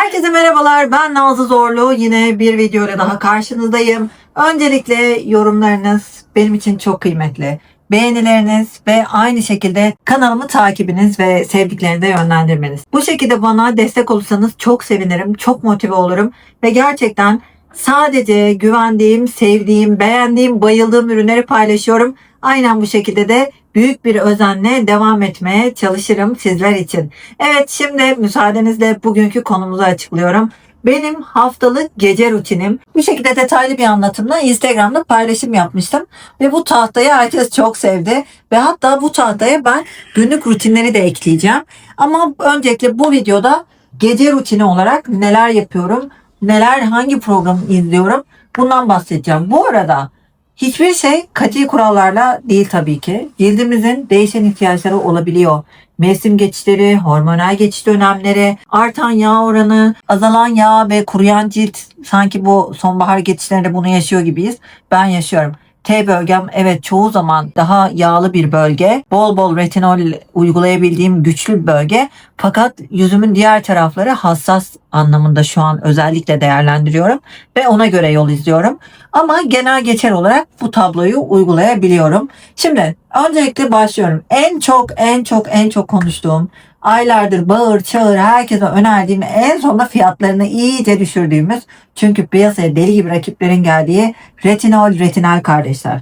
Herkese merhabalar. Ben Nazlı Zorlu. Yine bir videoyla daha karşınızdayım. Öncelikle yorumlarınız benim için çok kıymetli. Beğenileriniz ve aynı şekilde kanalımı takibiniz ve sevdiklerinize yönlendirmeniz. Bu şekilde bana destek olursanız çok sevinirim, çok motive olurum ve gerçekten sadece güvendiğim, sevdiğim, beğendiğim, bayıldığım ürünleri paylaşıyorum. Aynen bu şekilde de büyük bir özenle devam etmeye çalışırım sizler için. Evet şimdi müsaadenizle bugünkü konumuzu açıklıyorum. Benim haftalık gece rutinim. Bu şekilde detaylı bir anlatımla Instagram'da paylaşım yapmıştım. Ve bu tahtayı herkes çok sevdi. Ve hatta bu tahtaya ben günlük rutinleri de ekleyeceğim. Ama öncelikle bu videoda gece rutini olarak neler yapıyorum, neler hangi programı izliyorum bundan bahsedeceğim. Bu arada Hiçbir şey katı kurallarla değil tabii ki. Cildimizin değişen ihtiyaçları olabiliyor. Mevsim geçişleri, hormonal geçiş dönemleri, artan yağ oranı, azalan yağ ve kuruyan cilt sanki bu sonbahar geçişlerinde bunu yaşıyor gibiyiz. Ben yaşıyorum. T bölgem evet çoğu zaman daha yağlı bir bölge. Bol bol retinol uygulayabildiğim güçlü bir bölge. Fakat yüzümün diğer tarafları hassas anlamında şu an özellikle değerlendiriyorum ve ona göre yol izliyorum. Ama genel geçer olarak bu tabloyu uygulayabiliyorum. Şimdi öncelikle başlıyorum. En çok en çok en çok konuştuğum aylardır bağır çağır herkese önerdiğim en sonunda fiyatlarını iyice düşürdüğümüz çünkü piyasaya deli gibi rakiplerin geldiği retinol retinal kardeşler.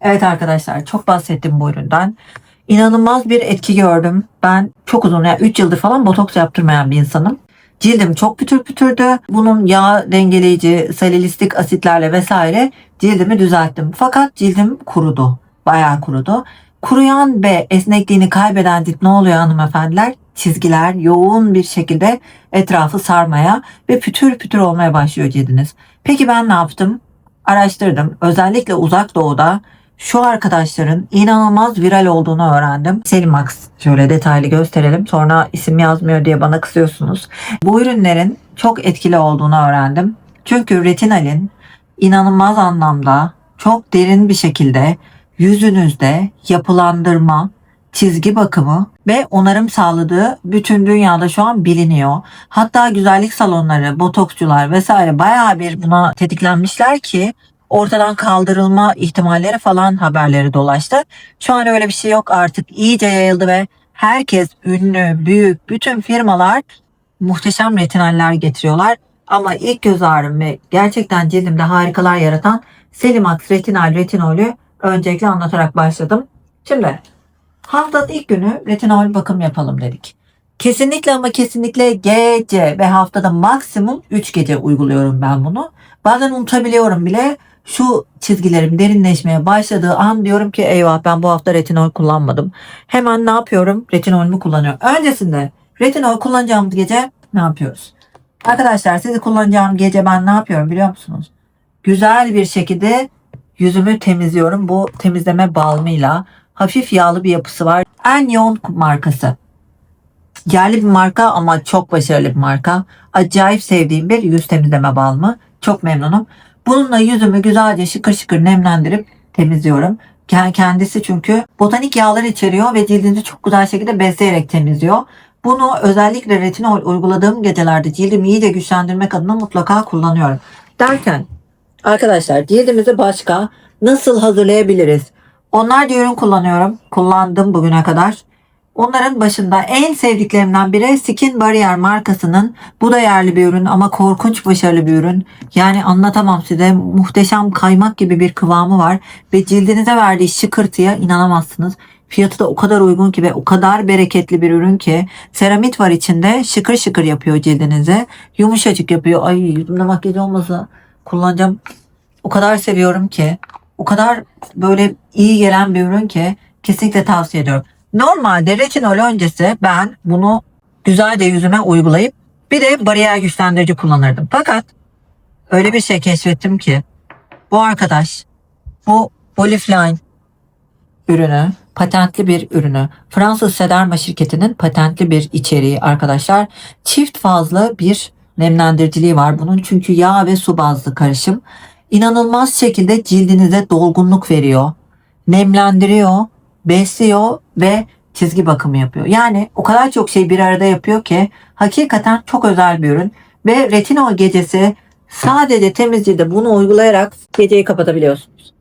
Evet arkadaşlar çok bahsettim bu üründen. İnanılmaz bir etki gördüm. Ben çok uzun yani 3 yıldır falan botoks yaptırmayan bir insanım. Cildim çok pütür pütürdü. Bunun yağ dengeleyici, salilistik asitlerle vesaire cildimi düzelttim. Fakat cildim kurudu. Bayağı kurudu. Kuruyan ve esnekliğini kaybeden cilt ne oluyor hanımefendiler? Çizgiler yoğun bir şekilde etrafı sarmaya ve pütür pütür olmaya başlıyor cildiniz. Peki ben ne yaptım? Araştırdım. Özellikle uzak doğuda şu arkadaşların inanılmaz viral olduğunu öğrendim. Selimax şöyle detaylı gösterelim. Sonra isim yazmıyor diye bana kısıyorsunuz. Bu ürünlerin çok etkili olduğunu öğrendim. Çünkü retinalin inanılmaz anlamda çok derin bir şekilde yüzünüzde yapılandırma, çizgi bakımı ve onarım sağladığı bütün dünyada şu an biliniyor. Hatta güzellik salonları, botoksçular vesaire bayağı bir buna tetiklenmişler ki ortadan kaldırılma ihtimalleri falan haberleri dolaştı. Şu an öyle bir şey yok artık iyice yayıldı ve herkes ünlü, büyük, bütün firmalar muhteşem retinaller getiriyorlar. Ama ilk göz ağrım ve gerçekten cildimde harikalar yaratan Selimax retinal retinolü öncelikle anlatarak başladım. Şimdi haftanın ilk günü retinol bakım yapalım dedik. Kesinlikle ama kesinlikle gece ve haftada maksimum 3 gece uyguluyorum ben bunu. Bazen unutabiliyorum bile şu çizgilerim derinleşmeye başladığı an diyorum ki eyvah ben bu hafta retinol kullanmadım. Hemen ne yapıyorum? Retinolümü kullanıyorum. Öncesinde retinol kullanacağımız gece ne yapıyoruz? Arkadaşlar sizi kullanacağım gece ben ne yapıyorum biliyor musunuz? Güzel bir şekilde yüzümü temizliyorum. Bu temizleme balmıyla hafif yağlı bir yapısı var. En yoğun markası. Yerli bir marka ama çok başarılı bir marka. Acayip sevdiğim bir yüz temizleme balmı. Çok memnunum. Bununla yüzümü güzelce şıkır şıkır nemlendirip temizliyorum. Kendisi çünkü botanik yağlar içeriyor ve cildinizi çok güzel şekilde besleyerek temizliyor. Bunu özellikle retinol uyguladığım gecelerde cildimi iyice güçlendirmek adına mutlaka kullanıyorum. Derken arkadaşlar cildimizi başka nasıl hazırlayabiliriz? Onlarca ürün kullanıyorum. Kullandım bugüne kadar. Onların başında en sevdiklerimden biri Skin Barrier markasının bu da yerli bir ürün ama korkunç başarılı bir ürün. Yani anlatamam size muhteşem kaymak gibi bir kıvamı var ve cildinize verdiği şıkırtıya inanamazsınız. Fiyatı da o kadar uygun ki ve o kadar bereketli bir ürün ki seramit var içinde şıkır şıkır yapıyor cildinize. Yumuşacık yapıyor. Ay yüzümde makyaj olmasa kullanacağım. O kadar seviyorum ki o kadar böyle iyi gelen bir ürün ki kesinlikle tavsiye ediyorum. Normalde retinol öncesi ben bunu güzelce yüzüme uygulayıp bir de bariyer güçlendirici kullanırdım. Fakat öyle bir şey keşfettim ki bu arkadaş bu Olifline ürünü patentli bir ürünü Fransız Sederma şirketinin patentli bir içeriği arkadaşlar. Çift fazla bir nemlendiriciliği var bunun çünkü yağ ve su bazlı karışım. İnanılmaz şekilde cildinize dolgunluk veriyor. Nemlendiriyor, besliyor ve çizgi bakımı yapıyor. Yani o kadar çok şey bir arada yapıyor ki hakikaten çok özel bir ürün. Ve retinol gecesi sadece temizliğde bunu uygulayarak geceyi kapatabiliyorsunuz.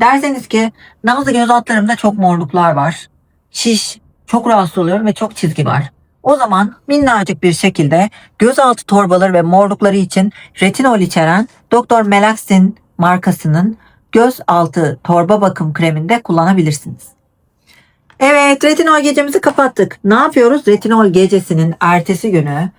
Derseniz ki Nazlı göz altlarımda çok morluklar var. Şiş, çok rahatsız oluyorum ve çok çizgi var. O zaman minnacık bir şekilde gözaltı torbaları ve morlukları için retinol içeren Dr. Melaxin markasının göz altı torba bakım kreminde kullanabilirsiniz. Evet retinol gecemizi kapattık. Ne yapıyoruz? Retinol gecesinin ertesi günü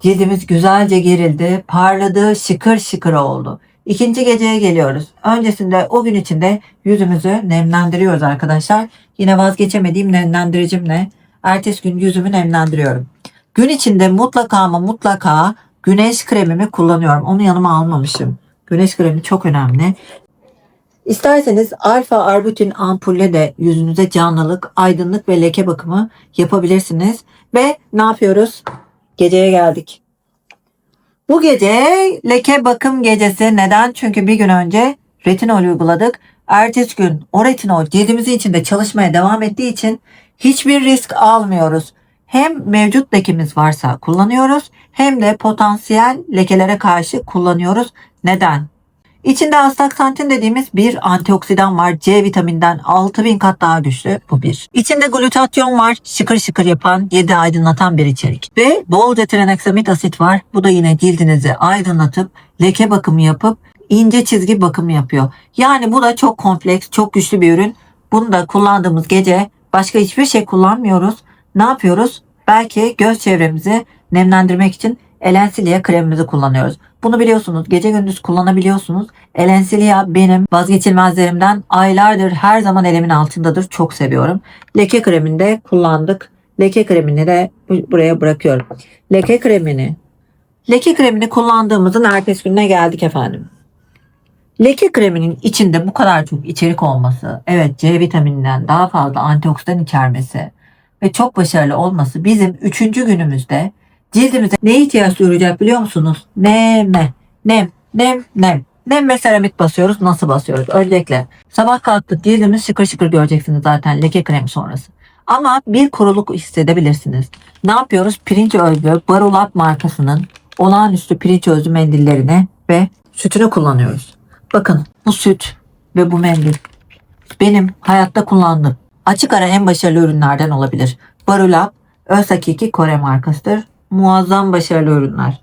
cildimiz güzelce gerildi, parladı, şıkır şıkır oldu. İkinci geceye geliyoruz. Öncesinde o gün içinde yüzümüzü nemlendiriyoruz arkadaşlar. Yine vazgeçemediğim nemlendiricimle ertesi gün yüzümü nemlendiriyorum. Gün içinde mutlaka ama mutlaka güneş kremimi kullanıyorum. Onu yanıma almamışım. Güneş kremi çok önemli. İsterseniz alfa arbutin ampulle de yüzünüze canlılık, aydınlık ve leke bakımı yapabilirsiniz. Ve ne yapıyoruz? Geceye geldik. Bu gece leke bakım gecesi. Neden? Çünkü bir gün önce retinol uyguladık. Ertesi gün o retinol cildimizin içinde çalışmaya devam ettiği için hiçbir risk almıyoruz. Hem mevcut lekemiz varsa kullanıyoruz hem de potansiyel lekelere karşı kullanıyoruz. Neden? İçinde astaksantin dediğimiz bir antioksidan var. C vitaminden 6000 kat daha güçlü. Bu bir. İçinde glutatyon var. Şıkır şıkır yapan, yedi aydınlatan bir içerik. Ve bolca traneksamid asit var. Bu da yine cildinizi aydınlatıp, leke bakımı yapıp, ince çizgi bakımı yapıyor. Yani bu da çok kompleks, çok güçlü bir ürün. Bunu da kullandığımız gece başka hiçbir şey kullanmıyoruz. Ne yapıyoruz? Belki göz çevremizi nemlendirmek için Elensilia kremimizi kullanıyoruz. Bunu biliyorsunuz. Gece gündüz kullanabiliyorsunuz. Elensilia benim vazgeçilmezlerimden aylardır her zaman elimin altındadır. Çok seviyorum. Leke kremini de kullandık. Leke kremini de bu- buraya bırakıyorum. Leke kremini Leke kremini kullandığımızın ertesi gününe geldik efendim. Leke kreminin içinde bu kadar çok içerik olması, evet C vitamininden daha fazla antioksidan içermesi ve çok başarılı olması bizim üçüncü günümüzde cildimize ne ihtiyaç duyacak biliyor musunuz? Neme. Nem, nem, nem. Nem ve seramik basıyoruz. Nasıl basıyoruz? Öncelikle sabah kalktık cildimiz şıkır şıkır göreceksiniz zaten leke kremi sonrası. Ama bir kuruluk hissedebilirsiniz. Ne yapıyoruz? Pirinç özlü Barolab markasının olağanüstü pirinç özlü mendillerini ve sütünü kullanıyoruz. Bakın bu süt ve bu mendil benim hayatta kullandığım açık ara en başarılı ürünlerden olabilir. Barolab öz hakiki Kore markasıdır. Muazzam başarılı ürünler.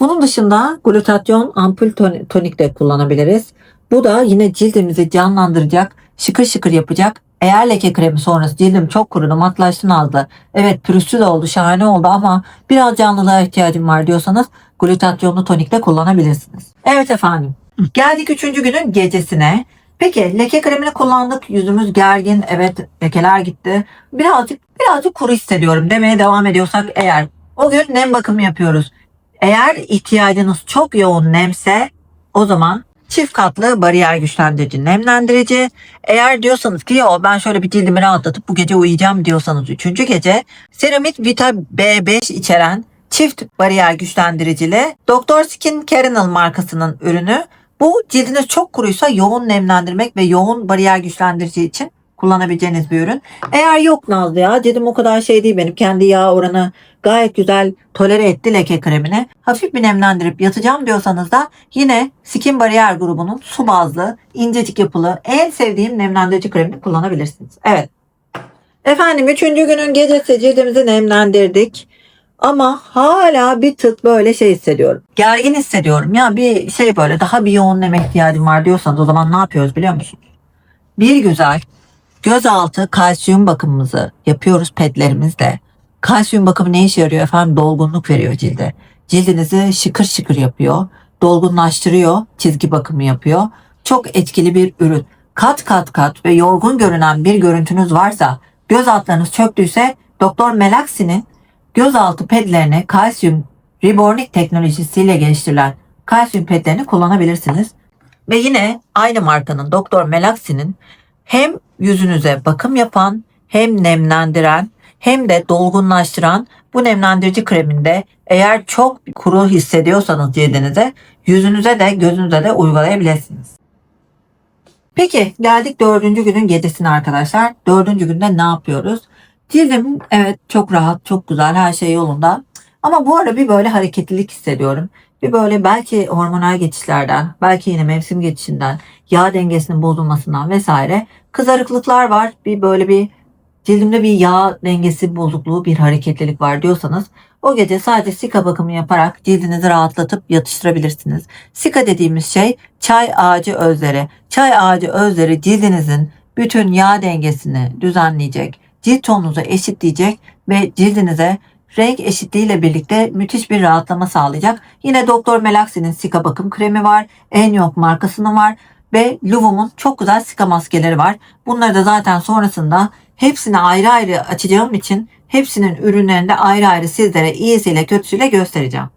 Bunun dışında glutatyon ampul ton- tonik de kullanabiliriz. Bu da yine cildimizi canlandıracak, şıkır şıkır yapacak. Eğer leke kremi sonrası cildim çok kurudu, matlaştı nazlı. Evet pürüzsüz oldu, şahane oldu ama biraz canlılığa ihtiyacım var diyorsanız glutatyonlu tonik de kullanabilirsiniz. Evet efendim. Geldik üçüncü günün gecesine. Peki leke kremini kullandık. Yüzümüz gergin. Evet lekeler gitti. Birazcık birazcık kuru hissediyorum demeye devam ediyorsak eğer o gün nem bakımı yapıyoruz. Eğer ihtiyacınız çok yoğun nemse o zaman çift katlı bariyer güçlendirici nemlendirici. Eğer diyorsanız ki yo ben şöyle bir cildimi rahatlatıp bu gece uyuyacağım diyorsanız üçüncü gece Ceramid Vita B5 içeren çift bariyer güçlendiricili Dr. Skin Kernel markasının ürünü. Bu cildiniz çok kuruysa yoğun nemlendirmek ve yoğun bariyer güçlendirici için kullanabileceğiniz bir ürün. Eğer yok Nazlı ya cildim o kadar şey değil benim kendi yağ oranı gayet güzel tolere etti leke kremini. Hafif bir nemlendirip yatacağım diyorsanız da yine Skin Bariyer grubunun su bazlı, incecik yapılı en sevdiğim nemlendirici kremini kullanabilirsiniz. Evet. Efendim üçüncü günün gecesi cildimizi nemlendirdik. Ama hala bir tık böyle şey hissediyorum. Gergin hissediyorum. Ya bir şey böyle daha bir yoğun neme ihtiyacım var diyorsanız o zaman ne yapıyoruz biliyor musunuz? Bir güzel gözaltı kalsiyum bakımımızı yapıyoruz petlerimizde. Kalsiyum bakımı ne işe yarıyor efendim? Dolgunluk veriyor cilde. Cildinizi şıkır şıkır yapıyor. Dolgunlaştırıyor. Çizgi bakımı yapıyor. Çok etkili bir ürün. Kat kat kat ve yorgun görünen bir görüntünüz varsa göz altlarınız çöktüyse Doktor Melaxi'nin gözaltı pedlerine kalsiyum Rebornik teknolojisiyle geliştirilen kalsiyum pedlerini kullanabilirsiniz. Ve yine aynı markanın Doktor Melaxi'nin hem yüzünüze bakım yapan hem nemlendiren hem de dolgunlaştıran bu nemlendirici kreminde eğer çok kuru hissediyorsanız cildinize yüzünüze de gözünüze de uygulayabilirsiniz. Peki geldik dördüncü günün gecesine arkadaşlar. Dördüncü günde ne yapıyoruz? Cildim evet çok rahat, çok güzel, her şey yolunda. Ama bu ara bir böyle hareketlilik hissediyorum. Bir böyle belki hormonal geçişlerden, belki yine mevsim geçişinden, yağ dengesinin bozulmasından vesaire kızarıklıklar var. Bir böyle bir cildimde bir yağ dengesi bozukluğu, bir hareketlilik var diyorsanız o gece sadece sika bakımı yaparak cildinizi rahatlatıp yatıştırabilirsiniz. Sika dediğimiz şey çay ağacı özleri. Çay ağacı özleri cildinizin bütün yağ dengesini düzenleyecek, cilt tonunuzu eşitleyecek ve cildinize renk eşitliğiyle birlikte müthiş bir rahatlama sağlayacak. Yine Doktor Melaxi'nin Sika bakım kremi var. En yok markasının var ve Luvum'un çok güzel Sika maskeleri var. Bunları da zaten sonrasında hepsini ayrı ayrı açacağım için hepsinin ürünlerini de ayrı ayrı sizlere iyisiyle kötüsüyle göstereceğim.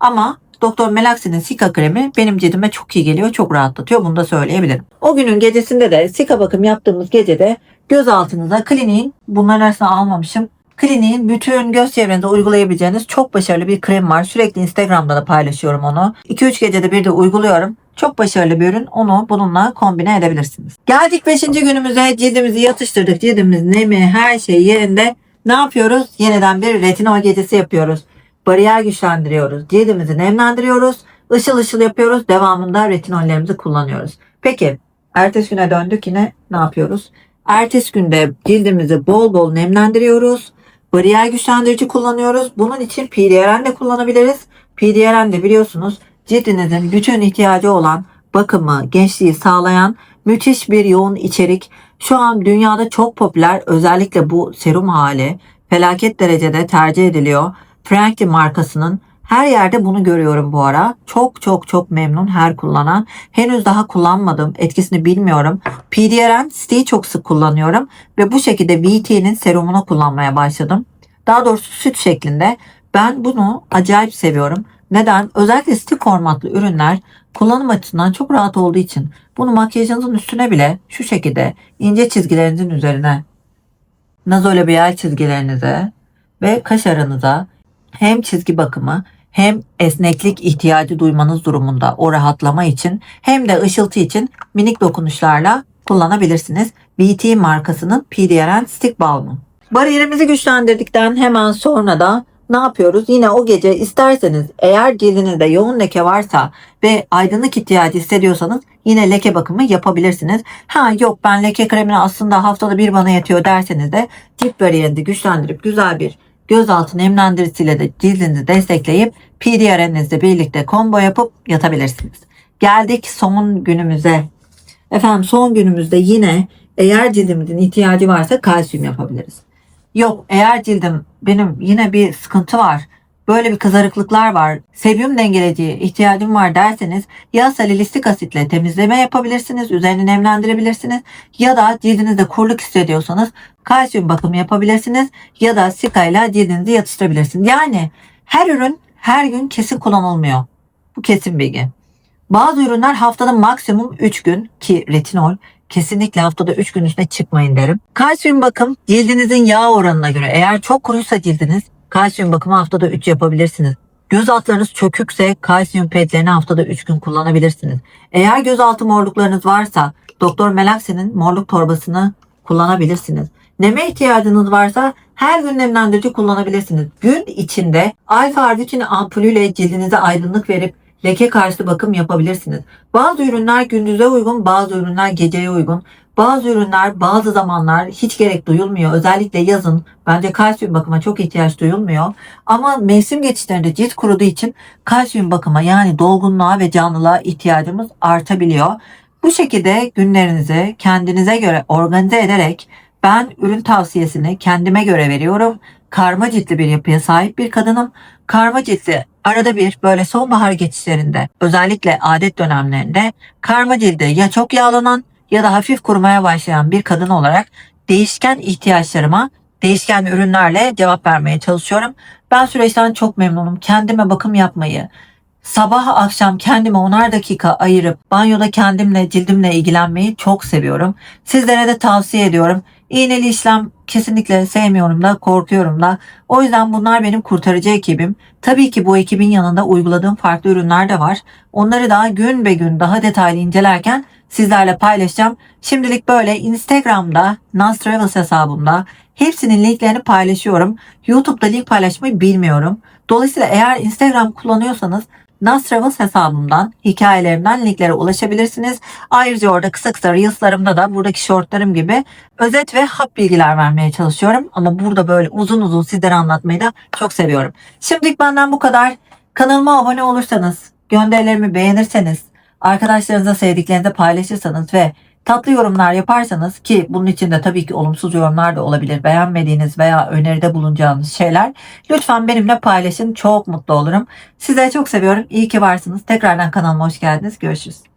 Ama Doktor Melaxi'nin Sika kremi benim cildime çok iyi geliyor, çok rahatlatıyor. Bunu da söyleyebilirim. O günün gecesinde de Sika bakım yaptığımız gecede göz altınıza kliniğin, bunların arasına almamışım. Kliniğin bütün göz çevrenize uygulayabileceğiniz çok başarılı bir krem var. Sürekli Instagram'da da paylaşıyorum onu. 2-3 gecede bir de uyguluyorum. Çok başarılı bir ürün. Onu bununla kombine edebilirsiniz. Geldik 5. günümüze. Cildimizi yatıştırdık. Cildimiz nemi her şey yerinde. Ne yapıyoruz? Yeniden bir retinol gecesi yapıyoruz. Bariyer güçlendiriyoruz. Cildimizi nemlendiriyoruz. Işıl ışıl yapıyoruz. Devamında retinollerimizi kullanıyoruz. Peki ertesi güne döndük yine ne yapıyoruz? Ertesi günde cildimizi bol bol nemlendiriyoruz. Bariyer güçlendirici kullanıyoruz. Bunun için PDRN de kullanabiliriz. PDRN de biliyorsunuz cildinizin bütün ihtiyacı olan bakımı, gençliği sağlayan müthiş bir yoğun içerik. Şu an dünyada çok popüler özellikle bu serum hali felaket derecede tercih ediliyor. Franklin markasının her yerde bunu görüyorum bu ara. Çok çok çok memnun her kullanan. Henüz daha kullanmadım. Etkisini bilmiyorum. PDRN siteyi çok sık kullanıyorum. Ve bu şekilde VT'nin serumunu kullanmaya başladım. Daha doğrusu süt şeklinde. Ben bunu acayip seviyorum. Neden? Özellikle stick formatlı ürünler kullanım açısından çok rahat olduğu için bunu makyajınızın üstüne bile şu şekilde ince çizgilerinizin üzerine nazolabial çizgilerinize ve kaş aranıza hem çizgi bakımı hem esneklik ihtiyacı duymanız durumunda o rahatlama için hem de ışıltı için minik dokunuşlarla kullanabilirsiniz. BT markasının PDRN Stick Balm'u. Bariyerimizi güçlendirdikten hemen sonra da ne yapıyoruz? Yine o gece isterseniz eğer cildinizde yoğun leke varsa ve aydınlık ihtiyacı hissediyorsanız yine leke bakımı yapabilirsiniz. Ha yok ben leke kremini aslında haftada bir bana yetiyor derseniz de cilt bariyerini güçlendirip güzel bir gözaltı nemlendiriciyle de cildinizi destekleyip PDRN'inizle birlikte combo yapıp yatabilirsiniz. Geldik son günümüze. Efendim son günümüzde yine eğer cildimizin ihtiyacı varsa kalsiyum yapabiliriz. Yok eğer cildim benim yine bir sıkıntı var. Böyle bir kızarıklıklar var. Sebyum dengeleciye ihtiyacım var derseniz ya salilistik asitle temizleme yapabilirsiniz. Üzerini nemlendirebilirsiniz. Ya da cildinizde kuruluk hissediyorsanız kalsiyum bakımı yapabilirsiniz. Ya da sika ile cildinizi yatıştırabilirsiniz. Yani her ürün her gün kesin kullanılmıyor. Bu kesin bilgi. Bazı ürünler haftada maksimum 3 gün ki retinol kesinlikle haftada 3 gün üstüne çıkmayın derim. Kalsiyum bakım cildinizin yağ oranına göre eğer çok kuruysa cildiniz kalsiyum bakımı haftada 3 yapabilirsiniz. Göz altlarınız çökükse kalsiyum pedlerini haftada 3 gün kullanabilirsiniz. Eğer gözaltı morluklarınız varsa Doktor Melaxi'nin morluk torbasını kullanabilirsiniz. Neme ihtiyacınız varsa her gün nemlendirici kullanabilirsiniz. Gün içinde alfa arbutin ampulüyle cildinize aydınlık verip leke karşıtı bakım yapabilirsiniz. Bazı ürünler gündüze uygun, bazı ürünler geceye uygun. Bazı ürünler bazı zamanlar hiç gerek duyulmuyor. Özellikle yazın bence kalsiyum bakıma çok ihtiyaç duyulmuyor. Ama mevsim geçişlerinde cilt kuruduğu için kalsiyum bakıma yani dolgunluğa ve canlılığa ihtiyacımız artabiliyor. Bu şekilde günlerinizi kendinize göre organize ederek ben ürün tavsiyesini kendime göre veriyorum. Karma ciltli bir yapıya sahip bir kadınım. Karma ciltli arada bir böyle sonbahar geçişlerinde özellikle adet dönemlerinde karma cilde ya çok yağlanan ya da hafif kurumaya başlayan bir kadın olarak değişken ihtiyaçlarıma değişken ürünlerle cevap vermeye çalışıyorum. Ben süreçten çok memnunum. Kendime bakım yapmayı, sabah akşam kendime onar dakika ayırıp banyoda kendimle cildimle ilgilenmeyi çok seviyorum. Sizlere de tavsiye ediyorum. İğneli işlem kesinlikle sevmiyorum da korkuyorum da. O yüzden bunlar benim kurtarıcı ekibim. Tabii ki bu ekibin yanında uyguladığım farklı ürünler de var. Onları daha gün be gün daha detaylı incelerken sizlerle paylaşacağım. Şimdilik böyle Instagram'da, Nas Travels hesabımda hepsinin linklerini paylaşıyorum. YouTube'da link paylaşmayı bilmiyorum. Dolayısıyla eğer Instagram kullanıyorsanız Nas Travels hesabımdan, hikayelerimden linklere ulaşabilirsiniz. Ayrıca orada kısa kısa Reels'larımda da buradaki shortlarım gibi özet ve hap bilgiler vermeye çalışıyorum. Ama burada böyle uzun uzun sizlere anlatmayı da çok seviyorum. Şimdilik benden bu kadar. Kanalıma abone olursanız, gönderilerimi beğenirseniz, arkadaşlarınızla sevdiklerinize paylaşırsanız ve tatlı yorumlar yaparsanız ki bunun içinde tabii ki olumsuz yorumlar da olabilir. Beğenmediğiniz veya öneride bulunacağınız şeyler lütfen benimle paylaşın. Çok mutlu olurum. Sizleri çok seviyorum. İyi ki varsınız. Tekrardan kanalıma hoş geldiniz. Görüşürüz.